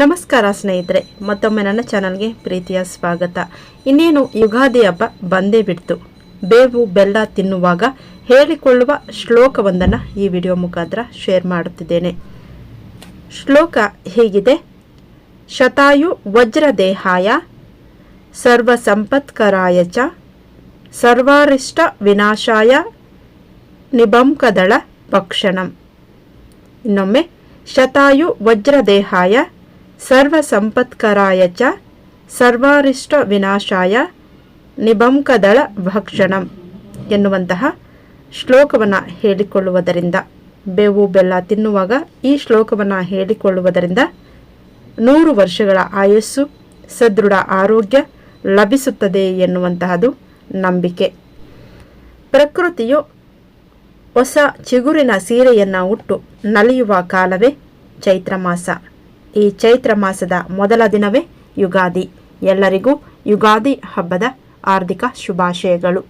ನಮಸ್ಕಾರ ಸ್ನೇಹಿತರೆ, ಮತ್ತೊಮ್ಮೆ ನನ್ನ ಚಾನಲ್ಗೆ ಪ್ರೀತಿಯ ಸ್ವಾಗತ. ಇನ್ನೇನು ಯುಗಾದಿ ಹಬ್ಬ ಬಂದೇ ಬಿಡ್ತು. ಬೇವು, ಬೆಲ್ಲ ತಿನ್ನುವಾಗ ಹೇಳಿಕೊಳ್ಳುವ ಶ್ಲೋಕವೊಂದನ್ನು ಈ ವಿಡಿಯೋ ಮುಖಾಂತರ ಶೇರ್ ಮಾಡುತ್ತಿದ್ದೇನೆ. ಶ್ಲೋಕ ಹೀಗಿದೆ, ಶತಾಯು ವಜ್ರದೇಹಾಯ ಸರ್ವ ಸಂಪತ್ಕರಾಯ ಚ, ಸರ್ವಾರಿಷ್ಟ ವಿನಾಶಾಯ, ನಿಬಂಕದಳ ಭಕ್ಷಣಂ ಇನ್ನೊಮ್ಮೆ, ಶತಾಯು ವಜ್ರದೇಹಾಯ ಸರ್ವ ಸಂಪತ್ಕರಾಯ ಚ ಸರ್ವಾರಿಷ್ಟ ವಿನಾಶಾಯ ನಿಬಂಕದಳ ಭಕ್ಷಣಂ ಎನ್ನುವಂತಹ ಶ್ಲೋಕವನ್ನು ಹೇಳಿಕೊಳ್ಳುವುದರಿಂದ, ಬೇವು ಬೆಲ್ಲ ತಿನ್ನುವಾಗ ಈ ಶ್ಲೋಕವನ್ನು ಹೇಳಿಕೊಳ್ಳುವುದರಿಂದ ನೂರು ವರ್ಷಗಳ ಆಯಸ್ಸು, ಸದೃಢ ಆರೋಗ್ಯ ಲಭಿಸುತ್ತದೆ ಎನ್ನುವಂತಹದು ನಂಬಿಕೆ. ಪ್ರಕೃತಿಯು ಹೊಸ ಚಿಗುರಿನ ಸೀರೆಯನ್ನು ಉಟ್ಟು ನಲಿಯುವ ಕಾಲವೇ ಚೈತ್ರ ಮಾಸ ಈ ಚೈತ್ರ ಮಾಸದ ಮೊದಲ ದಿನವೇ ಯುಗಾದಿ. ಎಲ್ಲರಿಗೂ ಯುಗಾದಿ ಹಬ್ಬದ ಹಾರ್ದಿಕ ಶುಭಾಶಯಗಳು.